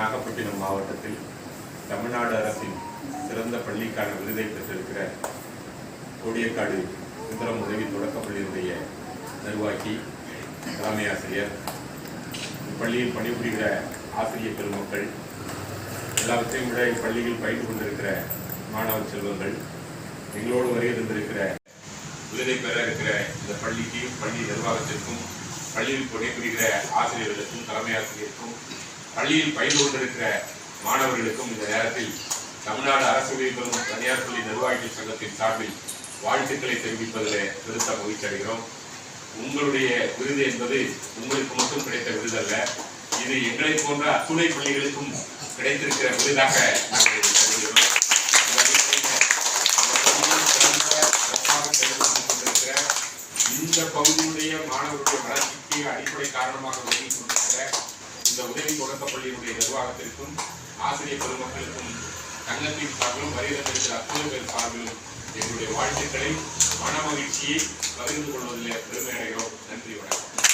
நாகப்பட்டினம் மாவட்டத்தில் தமிழ்நாடு அரசின் சிறந்த பள்ளிக்கான விருதை பெற்றிருக்கிற கோடியக்காடு சுந்தரம் உதவி தொடக்கப்பள்ளியினுடைய நிர்வாகி தலைமை ஆசிரியர் இப்பள்ளியில் பணிபுரிகிற ஆசிரியர் பெருமக்கள் எல்லாவற்றையும் விட இப்பள்ளியில் பயின்று கொண்டிருக்கிற மாணவ செல்வங்கள் எங்களோடு வருகை தந்திருக்கிற விருதை பெற இருக்கிற இந்த பள்ளிக்கு பள்ளி நிர்வாகத்திற்கும் பள்ளியில் பணிபுரிகிற ஆசிரியர்களுக்கும் தலைமை ஆசிரியருக்கும் பள்ளியில் பயின்று கொண்டிருக்கிற மாணவர்களுக்கும் இந்த நேரத்தில் தமிழ்நாடு அரசு உதவி பெறும் தனியார் பள்ளி நிர்வாகிகள் சங்கத்தின் சார்பில் வாழ்த்துக்களை தெரிவிப்பதில் பெருத்த மகிழ்ச்சி அடைகிறோம். உங்களுடைய விருது என்பது உங்களுக்கு மட்டும் கிடைத்த விருது அல்ல இது எங்களை போன்ற அத்துணை பள்ளிகளுக்கும் கிடைத்திருக்கிற விருதாக நாங்கள் கருதுகிறோம். இந்த இந்த பகுதியுடைய மாணவர்களுடைய வளர்ச்சிக்கு அடிப்படை காரணமாக விளங்கிக் கொண்டிருக்கிற இந்த உதவி தொடக்க பள்ளியினுடைய நிர்வாகத்திற்கும் ஆசிரியர் பெருமக்களுக்கும் சங்கத்தின் சார்பிலும் வருகிறதற்கு அத்துணை பேர் சார்பிலும் எங்களுடைய வாழ்த்துக்களை மன மகிழ்ச்சியை பகிர்ந்து கொள்வதில் பெருமை அடைகிறோம். நன்றி வணக்கம்.